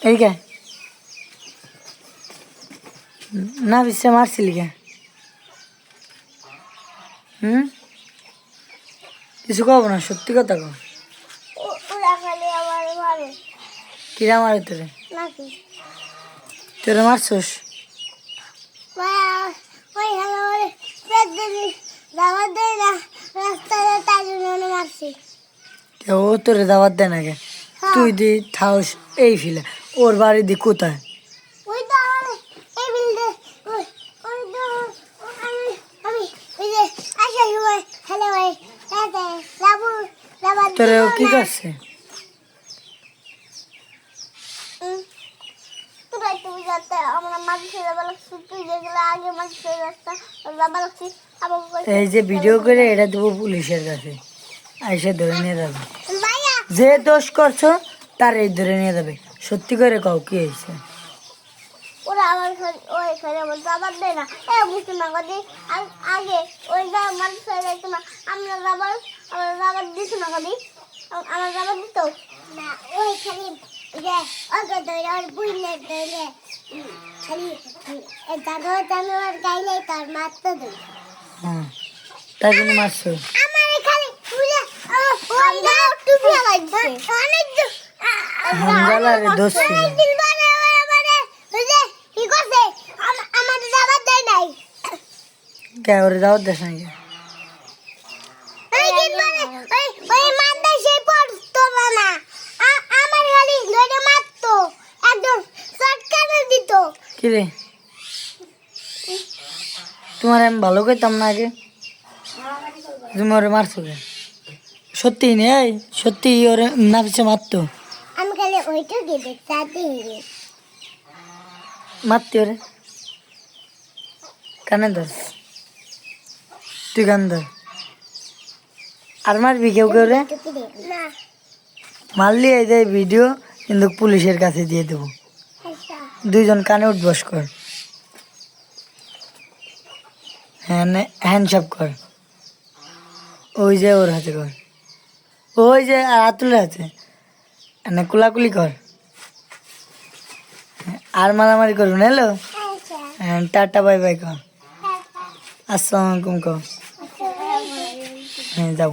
এইদিকে না বিশ্বে মারছিলি কে হুম? কিছু কব না, সত্যি কথা কো ওরা খালি আমার কিরা মারে তোরে? তোরে মারছস? দাবার ও তোরে দাওয়াত দেয় না কে তুই দি, থাউস, এই ফিলে। ওর বাড়ি দি কোথায়? তোরে কি করছে? এই যে ভিডিও করে এটা দেবো পুলিশের কাছে। আইসে ধরে নিয়ে যাবে। যে দোষ করছ তার এই ধরে নিয়ে যাবে। সত্যি করে কাউ কি হয়েছে? ওরা আমার ওই দেয় না। এ বুঝতে না কদি আগে ওই যা মানুষ যাইতো না আমরা দিত না কদি আমার দিত? না ওই খালি যে অল্প ধরে ওর বুঝলে ধরে খালি দাদা জানোয়ার গাইলে তার মারতে হ্যাঁ তাই জন্য মারছো। আমার খালি বুঝে ওই না টুপি লাগছে। অনেক হামজালার দোষ ছিল অনেকদিন পরে ওরা আমারে বুঝে কি করছে? আম- আমার যাবার নাই। কে ওরে দাওয়াত দেশ নাকি অনেকদিন ওই ওই সেই পড়তো না। আ- আমার খালি মারতো। একদম চটকানো দিত। কি রে? তোমার আমি ভালো করতাম না আগে। তুমি ওরে মারছো সত্যি নেই সত্যি ওরে না পিছে মারতো। আমি খালি ওইটা গেটে চাতে হেরে মারতি ওরে। কানে ধর। তুই কান ধর। আর মারবি কেউ কেউ রে? মারলি এই যে ভিডিও কিন্তু পুলিশের কাছে দিয়ে দেবো। আচ্ছা। দুইজন কানে উঠবস কর। হ্যাঁ হ্যান্ডসাপ কর। ওই যে ওর হাতে কর। ওই যে আর আতুলের হাতে। মানে কুলাকুলি কর। হ্যাঁ, আর মারামারি করুন হ্যালো হ্যাঁ টাটা বাই বাই কর। আসসালামু আলাইকুম কর। আচ্ছা হ্যাঁ যাও।